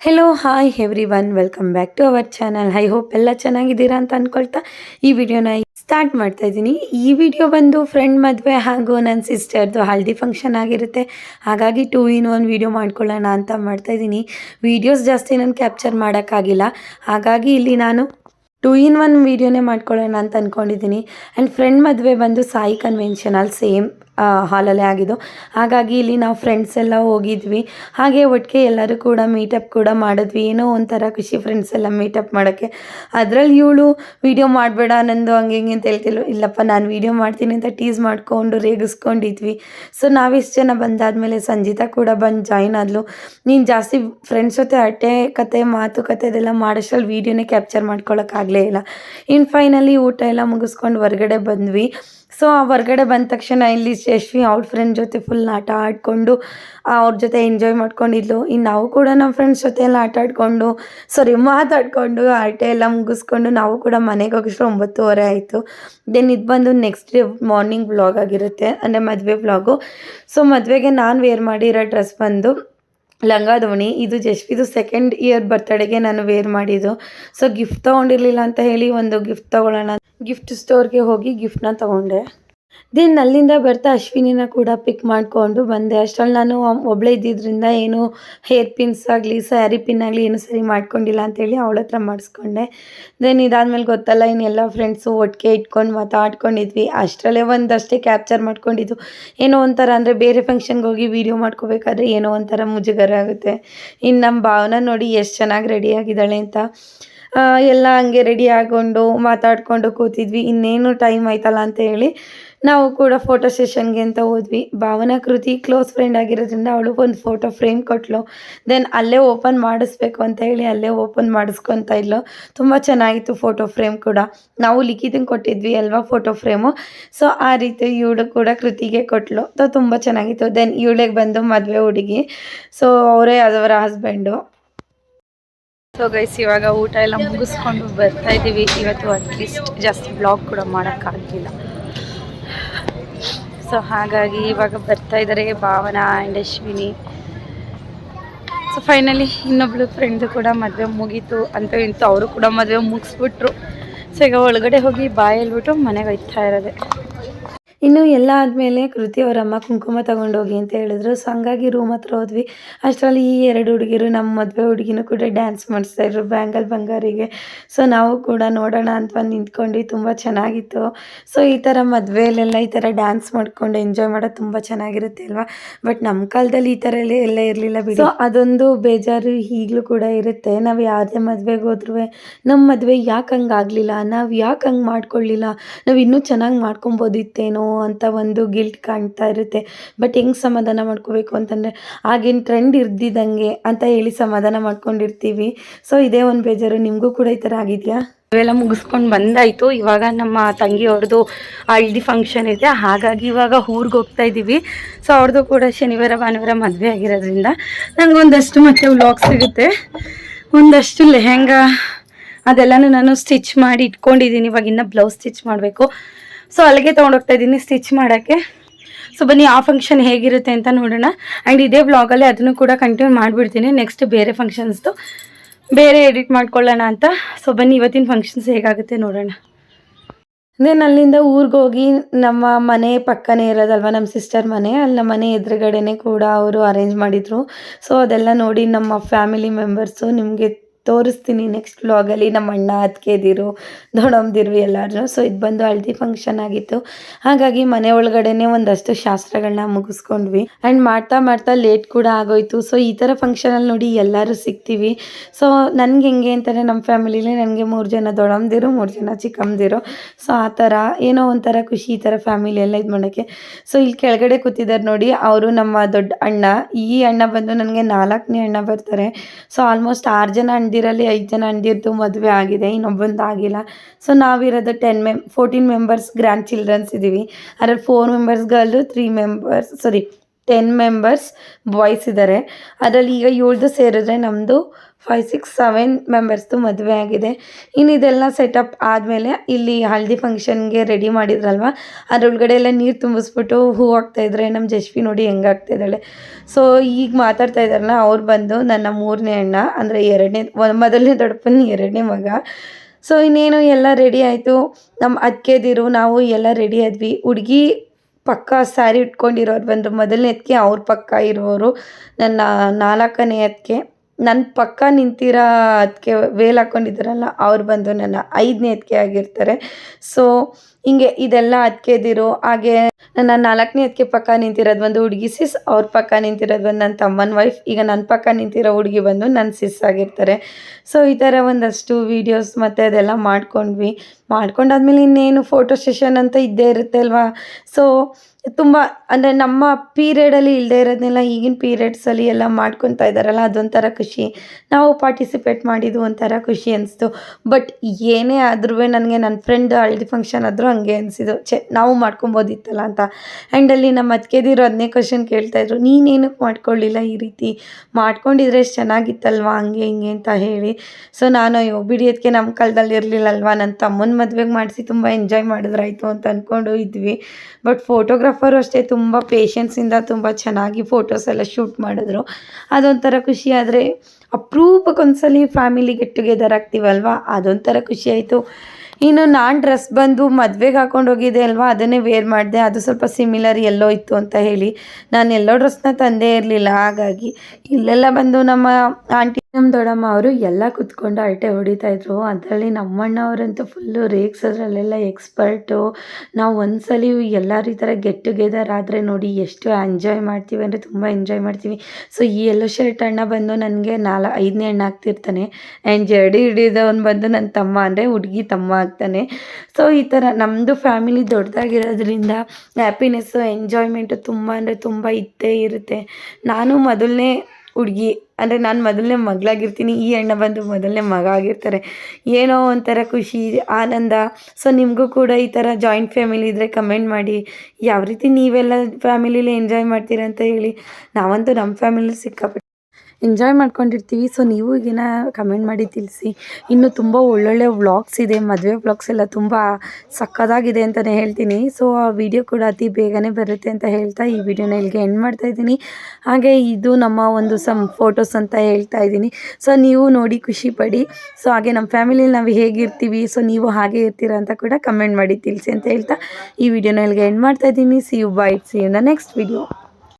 Hello hi everyone welcome back to our channel I hope ಎಲ್ಲ ಚೆನ್ನಾಗಿದ್ದೀರಾ ಅಂತ ಅಂದ್ಕೊಳ್ತಾ ಈ ವಿಡಿಯೋನ ಸ್ಟಾರ್ಟ್ ಮಾಡ್ತಾ ಇದ್ದೀನಿ. ಈ ವಿಡಿಯೋ ಬಂದು ಫ್ರೆಂಡ್ ಮದುವೆ ಹಾಗೂ ನನ್ನ ಸಿಸ್ಟರ್ದು ಹಲ್ದಿ ಫಂಕ್ಷನ್ ಆಗಿರುತ್ತೆ. ಹಾಗಾಗಿ ಟೂ ಇನ್ ಒನ್ ವಿಡಿಯೋ ಮಾಡ್ಕೊಳ್ಳೋಣ ಅಂತ ಮಾಡ್ತಾ ಇದ್ದೀನಿ. ವೀಡಿಯೋಸ್ ಜಾಸ್ತಿ ನಾನು ಕ್ಯಾಪ್ಚರ್ ಮಾಡೋಕ್ಕಾಗಿಲ್ಲ. ಹಾಗಾಗಿ ಇಲ್ಲಿ ನಾನು ಟೂ ಇನ್ ಒನ್ ವೀಡಿಯೋನೇ ಮಾಡ್ಕೊಳ್ಳೋಣ ಅಂತ ಅಂದ್ಕೊಂಡಿದ್ದೀನಿ ಆ್ಯಂಡ್ ಫ್ರೆಂಡ್ ಮದುವೆ ಬಂದು ಸಾಯಿ ಕನ್ವೆನ್ಷನಲ್ ಸೇಮ್ ಹಾಲಲ್ಲೇ ಆಗಿದ್ದು. ಹಾಗಾಗಿ ಇಲ್ಲಿ ನಾವು ಫ್ರೆಂಡ್ಸ್ ಎಲ್ಲ ಹೋಗಿದ್ವಿ. ಹಾಗೆ ಒಟ್ಟಿಗೆ ಎಲ್ಲರೂ ಕೂಡ ಮೀಟಪ್ ಕೂಡ ಮಾಡಿದ್ವಿ. ಏನೋ ಒಂಥರ ಖುಷಿ ಫ್ರೆಂಡ್ಸ್ ಎಲ್ಲ ಮೀಟಪ್ ಮಾಡೋಕ್ಕೆ. ಅದರಲ್ಲಿ ಇವಳು, ವೀಡಿಯೋ ಮಾಡಬೇಡ ನಂದು ಹಂಗೆ ಹಿಂಗೆ ಅಂತ ಹೇಳ್ತಿಲ್ಲ ಇಲ್ಲಪ್ಪ, ನಾನು ವೀಡಿಯೋ ಮಾಡ್ತೀನಿ ಅಂತ ಟೀಸ್ ಮಾಡಿಕೊಂಡು ರೇಗಿಸ್ಕೊಂಡಿದ್ವಿ. ಸೊ ನಾವಿಷ್ಟು ಜನ ಬಂದಾದಮೇಲೆ ಸಂಜಿತಾ ಕೂಡ ಬಂದು ಜಾಯಿನ್ ಆದಲು. ನೀನು ಜಾಸ್ತಿ ಫ್ರೆಂಡ್ಸ್ ಜೊತೆ ಅಟ್ಟೆ ಕತೆ ಮಾತುಕತೆ ಅದೆಲ್ಲ ಮಾಡೋಷ್ಟ್ರಲ್ಲಿ ವೀಡಿಯೋನೇ ಕ್ಯಾಪ್ಚರ್ ಮಾಡ್ಕೊಳ್ಳೋಕ್ಕಾಗಲೇ ಇಲ್ಲ. ಇನ್ನು ಫೈನಲಿ ಊಟ ಎಲ್ಲ ಮುಗಿಸ್ಕೊಂಡು ಹೊರಗಡೆ ಬಂದ್ವಿ. ಸೊ ಆ ಹೊರ್ಗಡೆ ಬಂದ ತಕ್ಷಣ ಇಲ್ಲಿ ಯಶ್ವಿ ಅವ್ರ ಫ್ರೆಂಡ್ ಜೊತೆ ಫುಲ್ ಆಟ ಆಡಿಕೊಂಡು ಅವ್ರ ಜೊತೆ ಎಂಜಾಯ್ ಮಾಡ್ಕೊಂಡಿದ್ಲು. ಇನ್ನು ನಾವು ಕೂಡ ನಮ್ಮ ಫ್ರೆಂಡ್ಸ್ ಜೊತೆ ಎಲ್ಲ ಆಟ ಆಡಿಕೊಂಡು ಸಾರಿ ಮಾತಾಡಿಕೊಂಡು ಆಟ ಎಲ್ಲ ಮುಗಿಸ್ಕೊಂಡು ನಾವು ಕೂಡ ಮನೆಗೆ ಹೋಗಿಷ್ಟು ಒಂಬತ್ತುವರೆ ಆಯಿತು. ದೆನ್ ಇದು ಬಂದು ನೆಕ್ಸ್ಟ್ ಡೇ ಮಾರ್ನಿಂಗ್ ಬ್ಲಾಗ್ ಆಗಿರುತ್ತೆ. ಅಂದರೆ ಮದುವೆ ಬ್ಲಾಗು ಸೊ ಮದುವೆಗೆ ನಾನು ವೇರ್ ಮಾಡಿರೋ ಡ್ರೆಸ್ ಬಂದು ಲಂಗ ಧೋಣಿ ಇದು ಜಶ್ವಿದು ಸೆಕೆಂಡ್ ಇಯರ್ ಬರ್ತ್ಡೇಗೆ ನಾನು ವೇರ್ ಮಾಡಿದ್ದು. ಸೊ ಗಿಫ್ಟ್ ತೊಗೊಂಡಿರ್ಲಿಲ್ಲ ಅಂತ ಹೇಳಿ ಒಂದು ಗಿಫ್ಟ್ ತೊಗೊಳ್ಳೋಣ. ಗಿಫ್ಟ್ ಸ್ಟೋರ್ಗೆ ಹೋಗಿ ಗಿಫ್ಟನ್ನ ತೊಗೊಂಡೆ. ದೆನ್ ಅಲ್ಲಿಂದ ಬರ್ತಾ ಅಶ್ವಿನಿನ ಕೂಡ ಪಿಕ್ ಮಾಡಿಕೊಂಡು ಬಂದೆ. ಅಷ್ಟರಲ್ಲಿ ನಾನು ಒಬ್ಬಳೇ ಇದ್ದಿದ್ದರಿಂದ ಏನು ಹೇರ್ ಪಿನ್ಸ್ ಆಗಲಿ ಸ್ಯಾರಿ ಪಿನ್ ಆಗಲಿ ಏನು ಸರಿ ಮಾಡ್ಕೊಂಡಿಲ್ಲ ಅಂತೇಳಿ ಅವಳ ಹತ್ರ ಮಾಡಿಸ್ಕೊಂಡೆ. ದೆನ್ ಇದಾದ್ಮೇಲೆ ಗೊತ್ತಲ್ಲ ಇನ್ನು ಎಲ್ಲ ಫ್ರೆಂಡ್ಸು ಒಟ್ಟಿಗೆ ಇಟ್ಕೊಂಡು ಮಾತಾಡ್ಕೊಂಡಿದ್ವಿ ಅಷ್ಟರಲ್ಲೇ ಒಂದಷ್ಟೇ ಕ್ಯಾಪ್ಚರ್ ಮಾಡ್ಕೊಂಡಿದ್ದು. ಏನೋ ಒಂಥರ ಅಂದರೆ ಬೇರೆ ಫಂಕ್ಷನ್ಗೆ ಹೋಗಿ ವೀಡಿಯೋ ಮಾಡ್ಕೋಬೇಕಾದ್ರೆ ಏನೋ ಒಂಥರ ಮುಜುಗರ ಆಗುತ್ತೆ. ಇನ್ನು ನಮ್ಮ ಭಾವನ ನೋಡಿ ಎಷ್ಟು ಚೆನ್ನಾಗಿ ರೆಡಿ ಆಗಿದ್ದಾಳೆ ಅಂತ. ಎಲ್ಲ ಹಂಗೆ ರೆಡಿ ಆಗೊಂಡು ಮಾತಾಡಿಕೊಂಡು ಕೂತಿದ್ವಿ. ಇನ್ನೇನು ಟೈಮ್ ಆಯ್ತಲ್ಲ ಅಂತ ಹೇಳಿ ನಾವು ಕೂಡ ಫೋಟೋ ಸೆಷನ್ಗೆ ಅಂತ ಹೋದ್ವಿ. ಭಾವನಾ ಕೃತಿ ಕ್ಲೋಸ್ ಫ್ರೆಂಡ್ ಆಗಿರೋದ್ರಿಂದ ಅವಳು ಒಂದು ಫೋಟೋ ಫ್ರೇಮ್ ಕೊಟ್ಲು. ದೆನ್ ಅಲ್ಲೇ ಓಪನ್ ಮಾಡಿಸ್ಬೇಕು ಅಂತ ಹೇಳಿ ಅಲ್ಲೇ ಓಪನ್ ಮಾಡಿಸ್ಕೊತಾ ಇದ್ಲು. ತುಂಬ ಚೆನ್ನಾಗಿತ್ತು ಫೋಟೋ ಫ್ರೇಮ್ ಕೂಡ. ನಾವು ಲಿಖಿತಂಗೆ ಕೊಟ್ಟಿದ್ವಿ ಅಲ್ವಾ ಫೋಟೋ ಫ್ರೇಮು ಸೊ ಆ ರೀತಿ ಇವಳು ಕೂಡ ಕೃತಿಗೆ ಕೊಟ್ಟಳು ತುಂಬ ಚೆನ್ನಾಗಿತ್ತು. ದೆನ್ ಇವಳಿಗೆ ಬಂದು ಮದುವೆ ಹುಡುಗಿ. ಸೊ ಅವರೇ ಅದವರ ಹಸ್ಬೆಂಡು ಸೊ ಗೈಸ್ ಇವಾಗ ಊಟ ಎಲ್ಲ ಮುಗಿಸ್ಕೊಂಡು ಬರ್ತಾ ಇದ್ದೀವಿ. ಇವತ್ತು ಅಟ್ಲೀಸ್ಟ್ ಜಾಸ್ತಿ ಬ್ಲಾಗ್ ಕೂಡ ಮಾಡೋಕ್ಕಾಗಿಲ್ಲ ಸೊ ಹಾಗಾಗಿ ಇವಾಗ ಬರ್ತಾ ಇದ್ದಾರೆ Bhavana and Ashwini. So finally ಇನ್ನೊಬ್ಳು ಫ್ರೆಂಡ್ದು ಕೂಡ ಮದುವೆ ಮುಗೀತು ಅಂತ ಇಂತು ಅವರು ಕೂಡ ಮದುವೆ ಮುಗಿಸ್ಬಿಟ್ರು. ಸೊ ಈಗ ಒಳಗಡೆ ಹೋಗಿ ಬಾಯಿ ಹೇಳ್ಬಿಟ್ಟು ಮನೆಗೆ ಹೋಗ್ತಾ ಇರೋದೆ. ಇನ್ನು ಎಲ್ಲ ಆದಮೇಲೆ ಕೃತಿ ಅವರಮ್ಮ ಕುಂಕುಮ ತಗೊಂಡೋಗಿ ಅಂತ ಹೇಳಿದ್ರು. ಸೊ ಹಂಗಾಗಿ ರೂಮ್ ಹತ್ರ ಹೋದ್ವಿ. ಅಷ್ಟರಲ್ಲಿ ಈ ಎರಡು ಹುಡುಗಿರು ನಮ್ಮ ಮದುವೆ ಹುಡುಗಿನೂ ಕೂಡ ಡ್ಯಾನ್ಸ್ ಮಾಡಿಸ್ತಾಯಿದ್ರು ಬ್ಯಾಂಗಲ್ ಬಂಗಾರಿಗೆ ಸೊ ನಾವು ಕೂಡ ನೋಡೋಣ ಅಂತ ನಿಂತ್ಕೊಂಡು ತುಂಬ ಚೆನ್ನಾಗಿತ್ತು. ಸೊ ಈ ಥರ ಮದುವೆಯಲ್ಲೆಲ್ಲ ಈ ಥರ ಡ್ಯಾನ್ಸ್ ಮಾಡ್ಕೊಂಡು ಎಂಜಾಯ್ ಮಾಡೋದು ತುಂಬ ಚೆನ್ನಾಗಿರುತ್ತೆ ಅಲ್ವಾ? ಬಟ್ ನಮ್ಮ ಕಾಲದಲ್ಲಿ ಈ ಥರ ಎಲ್ಲ ಇರಲಿಲ್ಲ ಬಿಡಿ. ಸೊ ಅದೊಂದು ಬೇಜಾರು ಈಗಲೂ ಕೂಡ ಇರುತ್ತೆ. ನಾವು ಯಾವುದೇ ಮದುವೆಗೆ ಹೋದ್ರು ನಮ್ಮ ಮದುವೆ ಯಾಕೆ ಹಂಗೆ ಆಗಲಿಲ್ಲ? ನಾವು ಯಾಕೆ ಹಂಗೆ ಮಾಡ್ಕೊಳ್ಳಿಲ್ಲ? ನಾವು ಇನ್ನೂ ಚೆನ್ನಾಗಿ ಮಾಡ್ಕೊಬೋದಿತ್ತೇನೋ? ಅಂತ ಒಂದು ಗಿಲ್ಟ್ ಕಾಣ್ತಾ ಇರುತ್ತೆ. ಬಟ್ ಹೆಂಗೆ ಸಮಾಧಾನ ಮಾಡ್ಕೋಬೇಕು ಅಂತಂದರೆ ಆಗಿನ ಟ್ರೆಂಡ್ ಇರ್ದಿದ್ದಂಗೆ ಅಂತ ಹೇಳಿ ಸಮಾಧಾನ ಮಾಡ್ಕೊಂಡಿರ್ತೀವಿ. ಸೊ ಇದೇ ಒಂದು ಬೇಜಾರು. ನಿಮಗೂ ಕೂಡ ಈ ಥರ ಆಗಿದೆಯಾ? ಇವೆಲ್ಲ ಮುಗಿಸ್ಕೊಂಡು ಬಂದಾಯಿತು. ಇವಾಗ ನಮ್ಮ ತಂಗಿಯವ್ರದ್ದು ಹಳ್ದಿ ಫಂಕ್ಷನ್ ಇದೆ. ಹಾಗಾಗಿ ಇವಾಗ ಊರಿಗೆ ಹೋಗ್ತಾ ಇದ್ದೀವಿ ಸೊ ಅವ್ರದ್ದು ಕೂಡ ಶನಿವಾರ, ಭಾನುವಾರ ಮದುವೆ ಆಗಿರೋದ್ರಿಂದ ನಂಗೆ ಒಂದಷ್ಟು ಮತ್ತೆ ವ್ಲಾಗ್ ಸಿಗುತ್ತೆ. ಒಂದಷ್ಟು ಲೆಹೆಂಗಾ ಅದೆಲ್ಲನೂ ನಾನು ಸ್ಟಿಚ್ ಮಾಡಿ ಇಟ್ಕೊಂಡಿದ್ದೀನಿ ಇವಾಗ ಇನ್ನೂ ಬ್ಲೌಸ್ ಸ್ಟಿಚ್ ಮಾಡಬೇಕು. ಸೊ ಅಲ್ಲಿಗೆ ತೊಗೊಂಡೋಗ್ತಾ ಇದ್ದೀನಿ ಸ್ಟಿಚ್ ಮಾಡೋಕ್ಕೆ. ಸೊ ಬನ್ನಿ, ಆ ಫಂಕ್ಷನ್ ಹೇಗಿರುತ್ತೆ ಅಂತ ನೋಡೋಣ. ಆ್ಯಂಡ್ ಇದೇ ಬ್ಲಾಗಲ್ಲಿ ಅದನ್ನು ಕೂಡ ಕಂಟಿನ್ಯೂ ಮಾಡಿಬಿಡ್ತೀನಿ. ನೆಕ್ಸ್ಟ್ ಬೇರೆ ಫಂಕ್ಷನ್ಸ್ದು ಬೇರೆ ಎಡಿಟ್ ಮಾಡ್ಕೊಳ್ಳೋಣ ಅಂತ. ಸೊ ಬನ್ನಿ, ಇವತ್ತಿನ ಫಂಕ್ಷನ್ಸ್ ಹೇಗಾಗುತ್ತೆ ನೋಡೋಣ. ದೆನ್ ಅಲ್ಲಿಂದ ಊರಿಗೆ ಹೋಗಿ ನಮ್ಮ ಮನೆ ಪಕ್ಕನೇ ಇರೋದಲ್ವ, ನಮ್ಮ ಸಿಸ್ಟರ್ ಮನೆ ಅಲ್ಲಿ ನಮ್ಮ ಮನೆ ಎದುರುಗಡೆನೇ ಕೂಡ ಅವರು ಅರೇಂಜ್ ಮಾಡಿದರು. ಸೊ ಅದೆಲ್ಲ ನೋಡಿ ನಮ್ಮ ಫ್ಯಾಮಿಲಿ ಮೆಂಬರ್ಸು ನಿಮಗೆ ತೋರಿಸ್ತೀನಿ ನೆಕ್ಸ್ಟ್ ವ್ಲಾಗಲ್ಲಿ ನಮ್ಮ ಅಣ್ಣ ಅತ್ತಿಗೆದಿರು, ದೊಡ್ಡಮ್ಮದಿರು ಎಲ್ಲರೂ ಸೊ ಇದು ಬಂದು ಹಳದಿ ಫಂಕ್ಷನ್ ಆಗಿತ್ತು. ಹಾಗಾಗಿ ಮನೆ ಒಳಗಡೆನೆ ಒಂದಷ್ಟು ಶಾಸ್ತ್ರಗಳನ್ನ ಮುಗಿಸ್ಕೊಂಡ್ವಿ. ಆ್ಯಂಡ್ ಮಾಡ್ತಾ ಮಾಡ್ತಾ ಲೇಟ್ ಕೂಡ ಆಗೋಯ್ತು. ಸೊ ಈ ಥರ ಫಂಕ್ಷನಲ್ಲಿ ನೋಡಿ ಎಲ್ಲರೂ ಸಿಗ್ತೀವಿ. ಸೊ ನನಗೆ ಹೆಂಗೆ ಅಂತಾರೆ ನಮ್ಮ ಫ್ಯಾಮಿಲಿಲಿ ನನಗೆ ಮೂರು ಜನ ದೊಡ್ಡಮ್ಮದಿರು, ಮೂರು ಜನ ಚಿಕ್ಕಮ್ಮದಿರು. ಸೊ ಆ ಥರ ಏನೋ ಒಂಥರ ಖುಷಿ ಈ ಥರ ಫ್ಯಾಮಿಲಿ ಎಲ್ಲ ಇದು ಮಾಡೋಕ್ಕೆ. ಸೊ ಇಲ್ಲಿ ಕೆಳಗಡೆ ಕೂತಿದ್ದಾರೆ ನೋಡಿ, ಅವರು ನಮ್ಮ ದೊಡ್ಡ ಅಣ್ಣ. ಈ ಅಣ್ಣ ಬಂದು ನನಗೆ ನಾಲ್ಕನೇ ಅಣ್ಣ ಬರ್ತಾರೆ. ಸೊ ಆಲ್ಮೋಸ್ಟ್ ಆರು ಜನ ಅಣ್ಣ ಅಣ್ಣದಿರಲ್ಲಿ ಐದು ಜನ ಅಣ್ಣದಿರ್ದು ಮದುವೆ ಆಗಿದೆ, ಇನ್ನೊಬ್ಬಂದು ಆಗಿಲ್ಲ. ಸೊ ನಾವಿರೋದು ten mem fourteen members grand childrens ಇದ್ದೀವಿ ಅದ್ರಲ್ಲಿ four members girl three members sorry ten members boys ಇದ್ದಾರೆ ಅದರಲ್ಲಿ ಈಗ ಏಳ್ದು ಸೇರಿದ್ರೆ ನಮ್ಮದು ಫೈವ್ ಸಿಕ್ಸ್ ಸೆವೆನ್ ಮೆಂಬರ್ಸ್ದು ಮದುವೆ ಆಗಿದೆ. ಇನ್ನು ಇದೆಲ್ಲ ಸೆಟಪ್ ಆದಮೇಲೆ ಇಲ್ಲಿ ಹಳದಿ ಫಂಕ್ಷನ್ಗೆ ರೆಡಿ ಮಾಡಿದ್ರಲ್ವ? ಅದರೊಳಗಡೆ ಎಲ್ಲ ನೀರು ತುಂಬಿಸ್ಬಿಟ್ಟು ಹೂ ಹಾಕ್ತಾಯಿದ್ರೆ ನಮ್ಮ ಜಶ್ವಿ ನೋಡಿ ಹೆಂಗಾಗ್ತಾ ಇದ್ದಾಳೆ. ಸೊ ಈಗ ಮಾತಾಡ್ತಾ ಇದ್ದಾರಲ್ಲ, ಅವ್ರು ಬಂದು ನನ್ನ ಮೂರನೇ ಅಣ್ಣ, ಅಂದರೆ ಎರಡನೇ ಮೊದಲನೇ ದೊಡ್ಡಪ್ಪನ ಎರಡನೇ ಮಗ. ಸೊ ಇನ್ನೇನು ಎಲ್ಲ ರೆಡಿ ಆಯಿತು. ನಮ್ಮ ಅತ್ತಿಗೆದಿರು ನಾವು ಎಲ್ಲ ರೆಡಿ ಆದ್ವಿ. ಹುಡುಗಿ ಪಕ್ಕ ಸ್ಯಾರಿ ಉಟ್ಕೊಂಡಿರೋರು ಬಂದರು. ಮೊದಲನೇ ಅತ್ತಿಗೆ ಅವ್ರ ಪಕ್ಕ ಇರೋರು, ನನ್ನ ನಾಲ್ಕನೇ ಅತ್ತಿಗೆ ನನ್ನ ಪಕ್ಕ ನಿಂತಿರೋ ಅದಕ್ಕೆ ವೇಲ್ ಹಾಕ್ಕೊಂಡಿದ್ದಾರಲ್ಲ ಅವ್ರು ಬಂದು ನನ್ನ ಐದನೇ ಅತ್ತಿಗೆ ಆಗಿರ್ತಾರೆ. ಸೊ ಹಿಂಗೆ ಇದೆಲ್ಲ ಅತ್ತಿಗೆದಿರು ಹಾಗೆ ನನ್ನ ನಾಲ್ಕನೇ ಅದಕ್ಕೆ ಪಕ್ಕ ನಿಂತಿರೋದು ಒಂದು ಹುಡುಗಿ ಸಿಸ್ ಅವ್ರ ಪಕ್ಕ ನಿಂತಿರೋದು ಬಂದು ನನ್ನ ತಮ್ಮನ ವೈಫ್ ಈಗ ನನ್ನ ಪಕ್ಕ ನಿಂತಿರೋ ಹುಡುಗಿ ಬಂದು ನನ್ನ ಸಿಸ್ ಆಗಿರ್ತಾರೆ. ಸೊ ಈ ಥರ ಒಂದಷ್ಟು ವೀಡಿಯೋಸ್ ಮತ್ತು ಅದೆಲ್ಲ ಮಾಡ್ಕೊಂಡ್ವಿ. ಮಾಡ್ಕೊಂಡಾದ್ಮೇಲೆ ಇನ್ನೇನು ಫೋಟೋ ಸೆಷನ್ ಅಂತ ಇದ್ದೇ ಇರುತ್ತೆ ಅಲ್ವಾ? ಸೊ ತುಂಬ ಅಂದರೆ ನಮ್ಮ ಪೀರಿಯಡಲ್ಲಿ ಇಲ್ಲದೆ ಇರೋದನ್ನೆಲ್ಲ ಈಗಿನ ಪೀರಿಯಡ್ಸಲ್ಲಿ ಎಲ್ಲ ಮಾಡ್ಕೊತಾ ಇದ್ದಾರಲ್ಲ, ಅದೊಂಥರ ಖುಷಿ. ನಾವು ಪಾರ್ಟಿಸಿಪೇಟ್ ಮಾಡಿದ್ದು ಒಂಥರ ಖುಷಿ ಅನಿಸ್ತು. ಬಟ್ ಏನೇ ಆದ್ರೂ ನನಗೆ ನನ್ನ ಫ್ರೆಂಡ್ ಹಳ್ದಿ ಫಂಕ್ಷನ್ ಆದರೂ ಹಂಗೆ ಅನಿಸಿದ್ದು, ಛೆ, ನಾವು ಮಾಡ್ಕೊಬೋದಿತ್ತಲ್ಲ ಅಂತ. ಆ್ಯಂಡ್ ಅಲ್ಲಿ ನಮ್ಮ ಅತ್ತಿಗೆದಿರು ಅದನ್ನೇ ಕ್ವಶನ್ ಕೇಳ್ತಾಯಿದ್ರು ನೀನೇನಕ್ಕೆ ಮಾಡ್ಕೊಳ್ಳಿಲ್ಲ ಈ ರೀತಿ? ಮಾಡ್ಕೊಂಡಿದ್ರೆ ಎಷ್ಟು ಚೆನ್ನಾಗಿತ್ತಲ್ವಾ, ಹಂಗೆ ಹಿಂಗೆ ಅಂತ ಹೇಳಿ. ಸೊ ನಾನು, ಅಯ್ಯೋ ಬಿಡಿ ಅದಕ್ಕೆ ನಮ್ಮ ಕಾಲದಲ್ಲಿ ಇರಲಿಲ್ಲಲ್ವಾ? ನನ್ನ ತಮ್ಮನ ಮದುವೆಗೆ ಮಾಡಿಸಿ ತುಂಬ ಎಂಜಾಯ್ ಮಾಡಿದ್ರಾಯಿತು ಅಂತ ಅಂದ್ಕೊಂಡು ಇದ್ವಿ. ಬಟ್ ಫೋಟೋಗ್ರಾಫರು ಅಷ್ಟೇ ತುಂಬ ಪೇಷನ್ಸಿಂದ ತುಂಬ ಚೆನ್ನಾಗಿ ಫೋಟೋಸ್ ಎಲ್ಲ ಶೂಟ್ ಮಾಡಿದ್ರು. ಅದೊಂಥರ ಖುಷಿ ಆದರೆ, ಅಪರೂಪಕ್ಕೊಂದ್ಸಲಿ ಫ್ಯಾಮಿಲಿ ಗೆಟ್ ಟುಗೆದರ್ ಆಗ್ತೀವಲ್ವ? ಅದೊಂಥರ ಖುಷಿ ಆಯಿತು. ಇನ್ನು ನಾನು ಡ್ರೆಸ್ ಬಂದು ಮದುವೆಗೆ ಹಾಕೊಂಡು ಹೋಗಿದ್ದೆ ಅಲ್ವಾ? ಅದನ್ನೇ ವೇರ್ ಮಾಡಿದೆ. ಅದು ಸ್ವಲ್ಪ ಸಿಮಿಲರ್ ಎಲ್ಲೋ ಇತ್ತು ಅಂತ ಹೇಳಿ. ನಾನು ಎಲ್ಲೋ ಡ್ರೆಸ್ನ ತಂದೇ ಇರಲಿಲ್ಲ. ಹಾಗಾಗಿ ಇಲ್ಲೆಲ್ಲ ಬಂದು ನಮ್ಮ ಆಂಟಿ ನಮ್ಮ ದೊಡ್ಡಮ್ಮ ಅವರು ಎಲ್ಲ ಕುತ್ಕೊಂಡು ಅರಟೆ ಹೊಡಿತಾ ಇದ್ರು. ಅದರಲ್ಲಿ ನಮ್ಮಣ್ಣ ಅವರಂತೂ ಫುಲ್ಲು ಅದರಲ್ಲೆಲ್ಲ ಎಕ್ಸ್ಪರ್ಟು ನಾವು ಒಂದ್ಸಲಿ ಎಲ್ಲರೂ ಈ ಥರ ಗೆಟ್ ಟುಗೆದರ್ ಆದರೆ ನೋಡಿ ಎಷ್ಟು ಎಂಜಾಯ್ ಮಾಡ್ತೀವಿ ಅಂದರೆ ತುಂಬ ಎಂಜಾಯ್ ಮಾಡ್ತೀವಿ. ಸೊ ಈ ಎಲ್ಲೋ ಶರ್ಟ್ ಅಣ್ಣ ಬಂದು ನನಗೆ ನಾಲ್ಕು ಐದನೇ ಅಣ್ಣ ಆಗ್ತಿರ್ತಾನೆ. ಆ್ಯಂಡ್ ಜಡಿ ಹಿಡಿದವನು ಬಂದು ನನ್ನ ತಮ್ಮ ಅಂದರೆ ಹುಡುಗಿ ತಮ್ಮ ಆಗ್ತಾನೆ ಸೊ ಈ ಥರ ನಮ್ಮದು ಫ್ಯಾಮಿಲಿ ದೊಡ್ಡದಾಗಿರೋದ್ರಿಂದ ಹ್ಯಾಪಿನೆಸ್ಸು ಎಂಜಾಯ್ಮೆಂಟು ತುಂಬ ಅಂದರೆ ತುಂಬ ಇದ್ದೇ ಇರುತ್ತೆ. ನಾನು ಮೊದಲನೇ ಹುಡುಗಿ, ಅಂದರೆ ನಾನು ಮೊದಲನೇ ಮಗಳಾಗಿರ್ತೀನಿ. ಈ ಅಣ್ಣ ಬಂದು ಮೊದಲನೇ ಮಗ ಆಗಿರ್ತಾರೆ. ಏನೋ ಒಂಥರ ಖುಷಿ, ಆನಂದ. ಸೊ ನಿಮಗೂ ಕೂಡ ಈ ಥರ ಜಾಯಿಂಟ್ ಫ್ಯಾಮಿಲಿ ಇದ್ದರೆ ಕಮೆಂಟ್ ಮಾಡಿ. ಯಾವ ರೀತಿ ನೀವೆಲ್ಲ ಫ್ಯಾಮಿಲಿಲಿ ಎಂಜಾಯ್ ಮಾಡ್ತೀರ ಅಂತ ಹೇಳಿ. ನಾವಂತೂ ನಮ್ಮ ಫ್ಯಾಮಿಲಿ ಸಿಕ್ಕಾಪಟ್ಟೆ ಎಂಜಾಯ್ ಮಾಡ್ಕೊಂಡಿರ್ತೀವಿ. ಸೊ ನೀವು ಈಗಿನ ಕಮೆಂಟ್ ಮಾಡಿ ತಿಳಿಸಿ. ಇನ್ನು ತುಂಬ ಒಳ್ಳೊಳ್ಳೆ ವ್ಲಾಗ್ಸ್ ಇದೆ. ಮದುವೆ ವ್ಲಾಗ್ಸ್ ಎಲ್ಲ ತುಂಬ ಸಕ್ಕದಾಗಿದೆ ಅಂತಲೇ ಹೇಳ್ತೀನಿ. ಸೊ ಆ ವಿಡಿಯೋ ಕೂಡ ಅತಿ ಬೇಗನೆ ಬರುತ್ತೆ ಅಂತ ಹೇಳ್ತಾ ಈ ವಿಡಿಯೋನ ಇಲ್ಲಿಗೆ ಎಂಡ್ ಮಾಡ್ತಾ ಇದ್ದೀನಿ. ಹಾಗೆ ಇದು ನಮ್ಮ ಒಂದು ಸಮ್ ಫೋಟೋಸ್ ಅಂತ ಹೇಳ್ತಾ ಇದ್ದೀನಿ. ಸೊ ನೀವು ನೋಡಿ ಖುಷಿ ಪಡಿ. ಸೊ ಹಾಗೆ ನಮ್ಮ ಫ್ಯಾಮಿಲಿಯಲ್ಲಿ ನಾವು ಹೇಗಿರ್ತೀವಿ? ಸೊ ನೀವು ಹಾಗೆ ಇರ್ತೀರ ಅಂತ ಕೂಡ ಕಮೆಂಟ್ ಮಾಡಿ ತಿಳಿಸಿ ಅಂತ ಹೇಳ್ತಾ ಈ ವಿಡಿಯೋನ ಇಲ್ಲಿಗೆ ಎಂಡ್ ಮಾಡ್ತಾ ಇದ್ದೀನಿ. See you bye see in the next video